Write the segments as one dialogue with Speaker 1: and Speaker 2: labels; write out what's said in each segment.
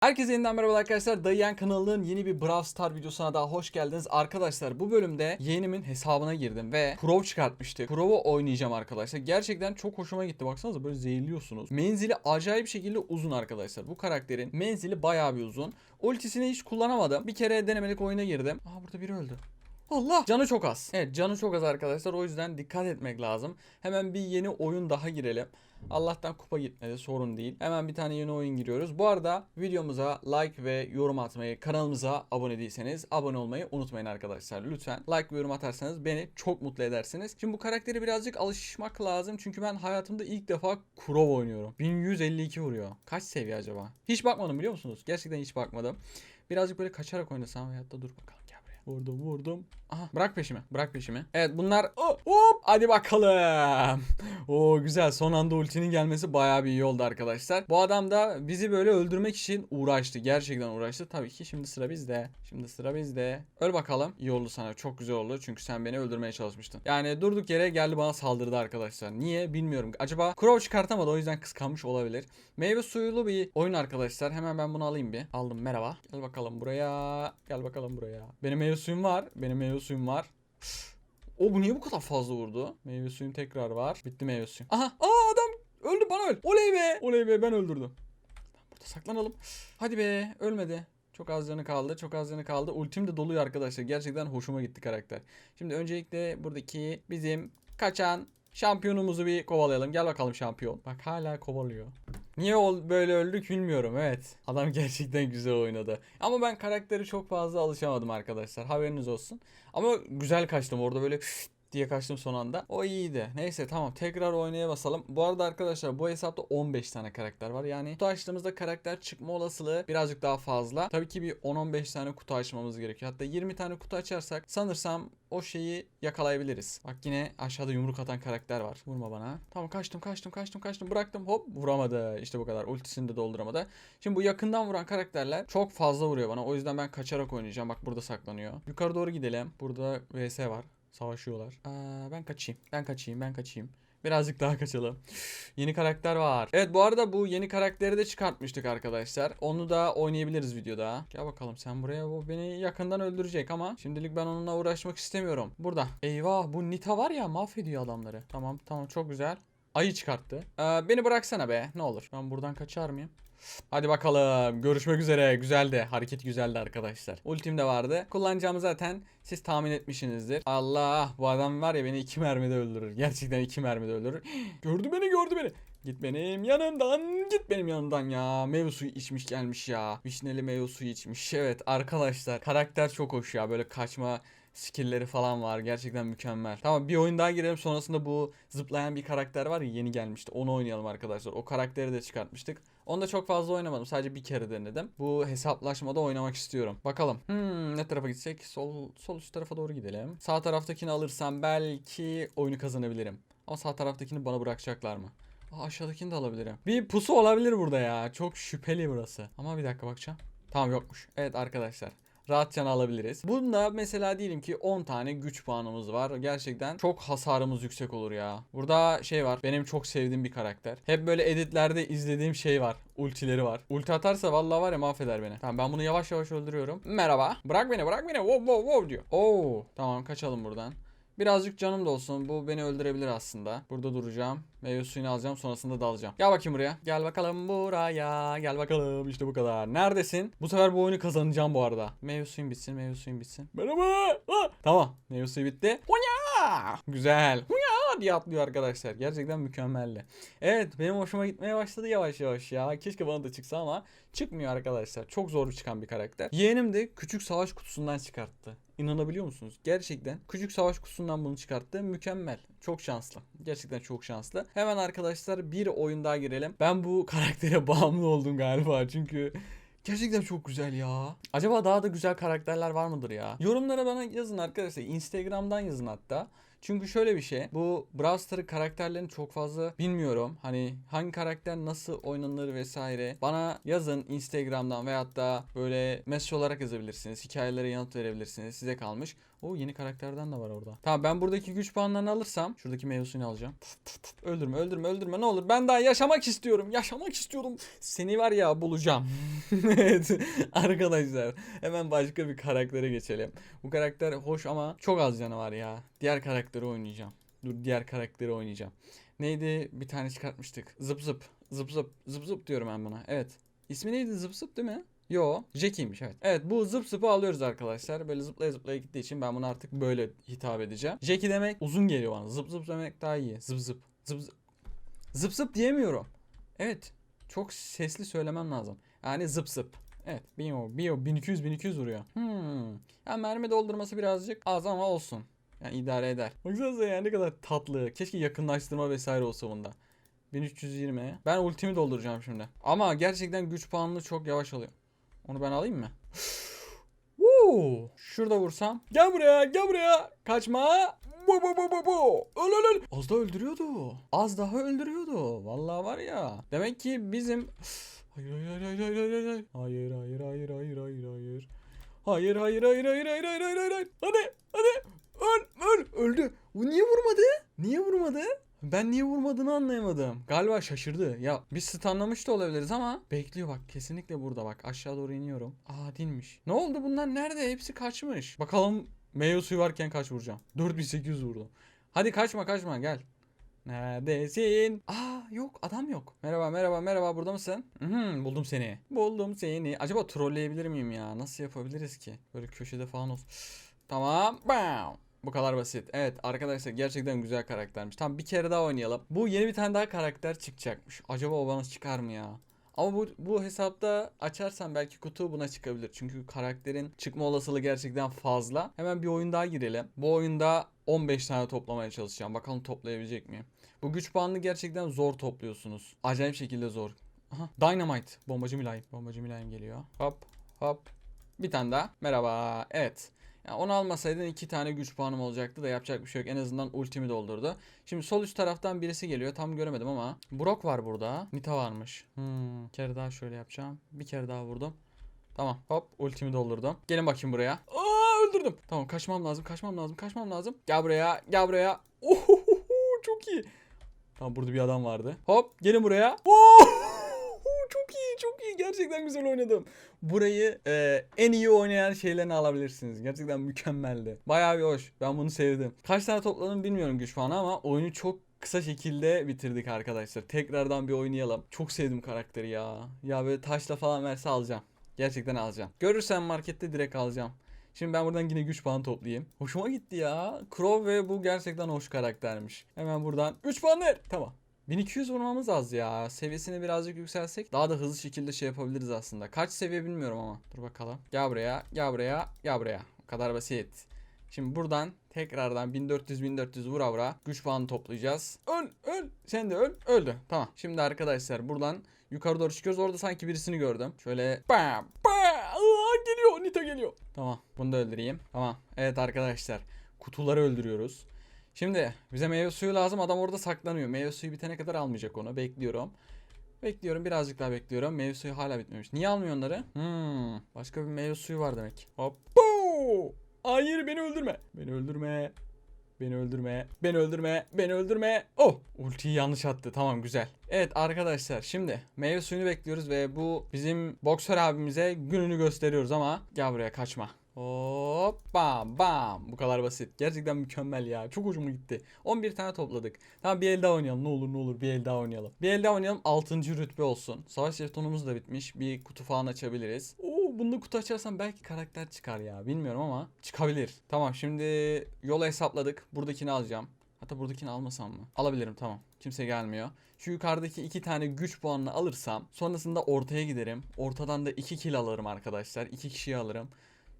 Speaker 1: Herkese yeniden merhaba arkadaşlar. Dayan kanalının yeni bir Brawl Star videosuna daha hoş geldiniz. Arkadaşlar bu bölümde yeğenimin hesabına girdim ve Pro çıkartmıştık. Pro'u oynayacağım arkadaşlar. Gerçekten çok hoşuma gitti. Baksanıza böyle zehirliyorsunuz. Menzili acayip şekilde uzun arkadaşlar. Bu karakterin menzili bayağı bir uzun. Ultisini hiç kullanamadım. Bir kere denemelik oyuna girdim. Aa burada biri öldü. Allah! Canı çok az. Evet canı çok az arkadaşlar. O yüzden dikkat etmek lazım. Hemen bir yeni oyun daha girelim. Allah'tan kupa gitmedi sorun değil. Hemen bir tane yeni oyun giriyoruz. Bu arada videomuza like ve yorum atmayı, kanalımıza abone değilseniz abone olmayı unutmayın arkadaşlar. Lütfen like ve yorum atarsanız beni çok mutlu edersiniz. Şimdi bu karakteri birazcık alışmak lazım. Çünkü ben hayatımda ilk defa Kurov oynuyorum. 1152 vuruyor. Kaç seviye acaba? Hiç bakmadım biliyor musunuz? Gerçekten hiç bakmadım. Birazcık böyle kaçarak oynasam da dur bakalım. Vurdum vurdum. Aha bırak peşimi bırak peşimi. Evet bunlar Oh, hop hadi bakalım. Oo güzel son anda ultinin gelmesi bayağı bir iyi oldu arkadaşlar. Bu adam da bizi böyle öldürmek için uğraştı. Gerçekten uğraştı. Tabii ki şimdi sıra bizde. Şimdi sıra bizde. Öl bakalım. İyi oldu sana. Çok güzel oldu. Çünkü sen beni öldürmeye çalışmıştın. Yani durduk yere geldi bana saldırdı arkadaşlar. Niye bilmiyorum. Acaba Crow çıkartamadı o yüzden kıskanmış olabilir. Meyve suyulu bir oyun arkadaşlar. Hemen ben bunu alayım bir. Aldım merhaba. Gel bakalım buraya. Gel bakalım buraya. Benim meyve suyum var. Benim meyve suyum var. O bu niye bu kadar fazla vurdu? Meyve suyum tekrar var. Bitti meyve suyum. Aha! Aa adam öldü bana öl. Oley be! Oley be ben öldürdüm. Burada saklanalım. Hadi be ölmedi. Çok az canı kaldı. Çok az canı kaldı. Ultim de doluyor arkadaşlar. Gerçekten hoşuma gitti karakter. Şimdi öncelikle buradaki bizim kaçan şampiyonumuzu bir kovalayalım. Gel bakalım şampiyon. Bak hala kovalıyor. Niye ol böyle öldük bilmiyorum evet. Adam gerçekten güzel oynadı. Ama ben karakteri çok fazla alışamadım arkadaşlar. Haberiniz olsun. Ama güzel kaçtım orada böyle diye kaçtım son anda. O iyiydi. Neyse tamam tekrar oynaya basalım. Bu arada arkadaşlar bu hesapta 15 tane karakter var. Yani kutu açtığımızda karakter çıkma olasılığı birazcık daha fazla. Tabii ki bir 10-15 tane kutu açmamız gerekiyor. Hatta 20 tane kutu açarsak sanırsam o şeyi yakalayabiliriz. Bak yine aşağıda yumruk atan karakter var. Vurma bana. Tamam kaçtım kaçtım kaçtım kaçtım bıraktım hop vuramadı. İşte bu kadar. Ultisini de dolduramadı. Şimdi bu yakından vuran karakterler çok fazla vuruyor bana. O yüzden ben kaçarak oynayacağım. Bak burada saklanıyor. Yukarı doğru gidelim. Burada VS var. Savaşıyorlar. Aa, ben kaçayım. Ben kaçayım. Ben kaçayım. Birazcık daha kaçalım. yeni karakter var. Evet bu arada bu yeni karakteri de çıkartmıştık arkadaşlar. Onu da oynayabiliriz videoda. Gel bakalım sen buraya bu beni yakından öldürecek ama şimdilik ben onunla uğraşmak istemiyorum. Burada. Eyvah bu Nita var ya mahvediyor adamları. Tamam tamam çok güzel. Ayı çıkarttı. Ee, beni bıraksana be ne olur. Ben buradan kaçar mıyım? Hadi bakalım. Görüşmek üzere. Güzeldi. Hareket güzeldi arkadaşlar. Ultim de vardı. Kullanacağımı zaten siz tahmin etmişsinizdir. Allah bu adam var ya beni iki mermide öldürür. Gerçekten iki mermide öldürür. gördü beni gördü beni. Git benim yanımdan git benim yanımdan ya. Meyve suyu içmiş gelmiş ya. Vişneli meyve suyu içmiş. Evet arkadaşlar karakter çok hoş ya. Böyle kaçma skill'leri falan var. Gerçekten mükemmel. Tamam bir oyun daha girelim. Sonrasında bu zıplayan bir karakter var ya yeni gelmişti. Onu oynayalım arkadaşlar. O karakteri de çıkartmıştık. Onu da çok fazla oynamadım. Sadece bir kere denedim. Bu hesaplaşmada oynamak istiyorum. Bakalım. Hmm, ne tarafa gitsek? Sol sol üst tarafa doğru gidelim. Sağ taraftakini alırsam belki oyunu kazanabilirim. Ama sağ taraftakini bana bırakacaklar mı? Aa, aşağıdakini de alabilirim. Bir pusu olabilir burada ya. Çok şüpheli burası. Ama bir dakika bakacağım. Tamam yokmuş. Evet arkadaşlar rahatça alabiliriz. Bunda mesela diyelim ki 10 tane güç puanımız var. Gerçekten çok hasarımız yüksek olur ya. Burada şey var. Benim çok sevdiğim bir karakter. Hep böyle editlerde izlediğim şey var. Ultileri var. Ulti atarsa vallahi var ya mahveder beni. Tamam ben bunu yavaş yavaş öldürüyorum. Merhaba. Bırak beni bırak beni. Wow wow wow diyor. Oo tamam kaçalım buradan. Birazcık canım da olsun. Bu beni öldürebilir aslında. Burada duracağım. Meyve suyunu alacağım. Sonrasında dalacağım. Gel bakayım buraya. Gel bakalım buraya. Gel bakalım. İşte bu kadar. Neredesin? Bu sefer bu oyunu kazanacağım bu arada. Meyve suyun bitsin. Meyve suyun bitsin. Merhaba. Ah! Tamam. Meyve suyu bitti. Hunya! Güzel. Hunya diye atlıyor arkadaşlar. Gerçekten mükemmeldi. Evet benim hoşuma gitmeye başladı yavaş yavaş ya. Keşke bana da çıksa ama çıkmıyor arkadaşlar. Çok zor çıkan bir karakter. Yeğenim de küçük savaş kutusundan çıkarttı. İnanabiliyor musunuz? Gerçekten küçük savaş kutusundan bunu çıkarttı. Mükemmel. Çok şanslı. Gerçekten çok şanslı. Hemen arkadaşlar bir oyun daha girelim. Ben bu karaktere bağımlı oldum galiba. Çünkü Gerçekten çok güzel ya. Acaba daha da güzel karakterler var mıdır ya? Yorumlara bana yazın arkadaşlar. Instagram'dan yazın hatta. Çünkü şöyle bir şey. Bu Brawl Stars karakterlerini çok fazla bilmiyorum. Hani hangi karakter nasıl oynanır vesaire. Bana yazın Instagram'dan veyahut da böyle mesaj olarak yazabilirsiniz. Hikayelere yanıt verebilirsiniz. Size kalmış. Oo yeni karakterden de var orada. Tamam ben buradaki güç puanlarını alırsam şuradaki meyve alacağım. Öldürme öldürme öldürme ne olur. Ben daha yaşamak istiyorum. Yaşamak istiyorum. Seni var ya bulacağım. evet arkadaşlar hemen başka bir karaktere geçelim. Bu karakter hoş ama çok az canı var ya. Diğer karakteri oynayacağım. Dur diğer karakteri oynayacağım. Neydi? Bir tane çıkartmıştık. Zıp zıp. Zıp zıp. Zıp zıp diyorum ben buna. Evet. İsmi neydi? Zıp zıp değil mi? Yo, Jackie'ymiş evet. Evet bu zıp zıpı alıyoruz arkadaşlar. Böyle zıplaya zıplaya gittiği için ben bunu artık böyle hitap edeceğim. Jackie demek uzun geliyor bana. Zıp zıp demek daha iyi. Zıp zıp. Zıp zıp. Zıp zıp diyemiyorum. Evet. Çok sesli söylemem lazım. Yani zıp zıp. Evet. Bio, bio 1200 1200 vuruyor. Hmm. Ya mermi doldurması birazcık az ama olsun. Yani idare eder. Baksanıza ya ne kadar tatlı. Keşke yakınlaştırma vesaire olsa bunda. 1320. Ben ultimi dolduracağım şimdi. Ama gerçekten güç puanını çok yavaş alıyor. Onu ben alayım mı? Woo. Şurada vursam. Gel buraya gel buraya. Kaçma. Bu bu bu bu bu. Öl öl öl. Az daha öldürüyordu. Az daha öldürüyordu. Vallahi var ya. Demek ki bizim... Hayır hayır hayır hayır hayır hayır. Hayır hayır hayır hayır hayır hayır. Hayır hayır hayır hayır hayır hayır hayır. Hadi. Ben niye vurmadığını anlayamadım. Galiba şaşırdı. Ya biz stunlamış da olabiliriz ama bekliyor bak kesinlikle burada bak aşağı doğru iniyorum. Aa değilmiş. Ne oldu bunlar nerede? Hepsi kaçmış. Bakalım meyve suyu varken kaç vuracağım. 4800 vurdum. Hadi kaçma kaçma gel. Neredesin? Aa yok adam yok. Merhaba merhaba merhaba burada mısın? Mhm, buldum seni. Buldum seni. Acaba trolleyebilir miyim ya? Nasıl yapabiliriz ki? Böyle köşede falan olsun. Tamam. Bam. Bu kadar basit. Evet arkadaşlar gerçekten güzel karaktermiş. Tamam bir kere daha oynayalım. Bu yeni bir tane daha karakter çıkacakmış. Acaba o bana çıkar mı ya? Ama bu, bu hesapta açarsan belki kutu buna çıkabilir. Çünkü karakterin çıkma olasılığı gerçekten fazla. Hemen bir oyun daha girelim. Bu oyunda 15 tane toplamaya çalışacağım. Bakalım toplayabilecek miyim? Bu güç puanını gerçekten zor topluyorsunuz. Acayip şekilde zor. Aha, Dynamite. Bombacı Mülayim. Bombacı Mülayim geliyor. Hop hop. Bir tane daha. Merhaba. Evet. Yani onu almasaydın iki tane güç puanım olacaktı da yapacak bir şey yok. En azından ultimi doldurdu. Şimdi sol üst taraftan birisi geliyor. Tam göremedim ama. Brock var burada. Nita varmış. Hmm. Bir kere daha şöyle yapacağım. Bir kere daha vurdum. Tamam. Hop ultimi doldurdum. Gelin bakayım buraya. Aa öldürdüm. Tamam kaçmam lazım. Kaçmam lazım. Kaçmam lazım. Gel buraya. Gel buraya. Ohohoho, çok iyi. Tamam burada bir adam vardı. Hop gelin buraya. Oo! çok iyi çok iyi gerçekten güzel oynadım. Burayı e, en iyi oynayan şeylerini alabilirsiniz. Gerçekten mükemmeldi. Bayağı bir hoş. Ben bunu sevdim. Kaç tane topladım bilmiyorum güç puanı ama oyunu çok kısa şekilde bitirdik arkadaşlar. Tekrardan bir oynayalım. Çok sevdim karakteri ya. Ya böyle taşla falan verse alacağım. Gerçekten alacağım. Görürsem markette direkt alacağım. Şimdi ben buradan yine güç puan toplayayım. Hoşuma gitti ya. Crow ve bu gerçekten hoş karaktermiş. Hemen buradan 3 puan ver. Tamam. 1200 vurmamız az ya. Seviyesini birazcık yükselsek daha da hızlı şekilde şey yapabiliriz aslında. Kaç seviye bilmiyorum ama. Dur bakalım. Gel buraya, gel buraya, gel buraya. O kadar basit. Şimdi buradan tekrardan 1400 1400 vura vura güç puanı toplayacağız. Öl, öl. Sen de öl. Öldü. Tamam. Şimdi arkadaşlar buradan yukarı doğru çıkıyoruz. Orada sanki birisini gördüm. Şöyle bam bam. Aa, geliyor. Nita geliyor. Tamam. Bunu da öldüreyim. Tamam. Evet arkadaşlar. Kutuları öldürüyoruz. Şimdi bize meyve suyu lazım. Adam orada saklanıyor. Meyve suyu bitene kadar almayacak onu. Bekliyorum. Bekliyorum. Birazcık daha bekliyorum. Meyve suyu hala bitmemiş. Niye almıyor onları? Hmm. Başka bir meyve suyu var demek. Hop. Boo! Hayır beni öldürme. Beni öldürme. Beni öldürme. Beni öldürme. Beni öldürme. Oh! Ultiyi yanlış attı. Tamam güzel. Evet arkadaşlar şimdi meyve suyunu bekliyoruz ve bu bizim boksör abimize gününü gösteriyoruz ama gel buraya kaçma. Hop bam bam. Bu kadar basit. Gerçekten mükemmel ya. Çok hoşuma gitti. 11 tane topladık. Tamam bir el daha oynayalım. Ne olur ne olur bir el daha oynayalım. Bir el daha oynayalım. 6. rütbe olsun. Savaş jetonumuz da bitmiş. Bir kutu falan açabiliriz. Oo bunda kutu açarsam belki karakter çıkar ya. Bilmiyorum ama çıkabilir. Tamam şimdi yola hesapladık. Buradakini alacağım. Hatta buradakini almasam mı? Alabilirim tamam. Kimse gelmiyor. Şu yukarıdaki iki tane güç puanını alırsam sonrasında ortaya giderim. Ortadan da iki kill alırım arkadaşlar. İki kişiyi alırım.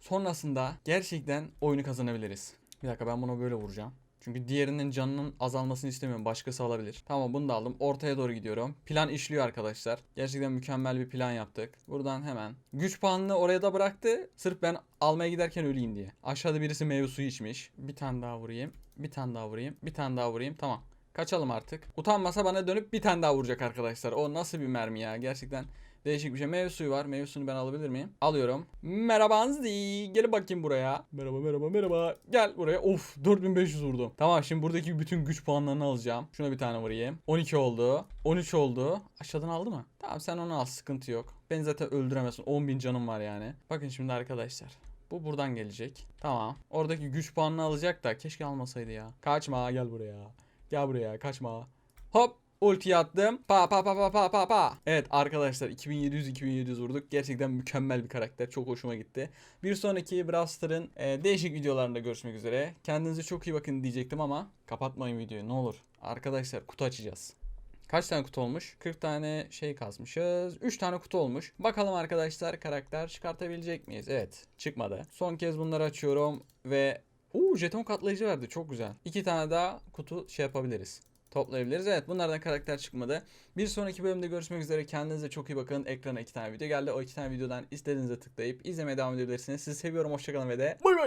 Speaker 1: Sonrasında gerçekten oyunu kazanabiliriz. Bir dakika ben buna böyle vuracağım. Çünkü diğerinin canının azalmasını istemiyorum. Başkası alabilir. Tamam bunu da aldım. Ortaya doğru gidiyorum. Plan işliyor arkadaşlar. Gerçekten mükemmel bir plan yaptık. Buradan hemen. Güç puanını oraya da bıraktı. Sırf ben almaya giderken öleyim diye. Aşağıda birisi meyve suyu içmiş. Bir tane daha vurayım. Bir tane daha vurayım. Bir tane daha vurayım. Tamam. Kaçalım artık. Utanmasa bana dönüp bir tane daha vuracak arkadaşlar. O nasıl bir mermi ya? Gerçekten Değişik bir şey. Meyve suyu var. Meyve suyunu ben alabilir miyim? Alıyorum. Merhaba Anzi. Gel bakayım buraya. Merhaba merhaba merhaba. Gel buraya. Of 4500 vurdum. Tamam şimdi buradaki bütün güç puanlarını alacağım. Şuna bir tane vurayım. 12 oldu. 13 oldu. Aşağıdan aldı mı? Tamam sen onu al. Sıkıntı yok. Beni zaten öldüremezsin. 10.000 canım var yani. Bakın şimdi arkadaşlar. Bu buradan gelecek. Tamam. Oradaki güç puanını alacak da keşke almasaydı ya. Kaçma gel buraya. Gel buraya kaçma. Hop ulti attım. Pa pa pa pa pa pa pa. Evet arkadaşlar 2700 2700 vurduk. Gerçekten mükemmel bir karakter. Çok hoşuma gitti. Bir sonraki Brawl Stars'ın e, değişik videolarında görüşmek üzere. Kendinize çok iyi bakın diyecektim ama kapatmayın videoyu ne olur. Arkadaşlar kutu açacağız. Kaç tane kutu olmuş? 40 tane şey kasmışız. 3 tane kutu olmuş. Bakalım arkadaşlar karakter çıkartabilecek miyiz? Evet çıkmadı. Son kez bunları açıyorum ve Uuu jeton katlayıcı verdi çok güzel. 2 tane daha kutu şey yapabiliriz. Toplayabiliriz. Evet bunlardan karakter çıkmadı. Bir sonraki bölümde görüşmek üzere. Kendinize çok iyi bakın. Ekrana iki tane video geldi. O iki tane videodan istediğinize tıklayıp izlemeye devam edebilirsiniz. Sizi seviyorum. Hoşçakalın ve de bay bay.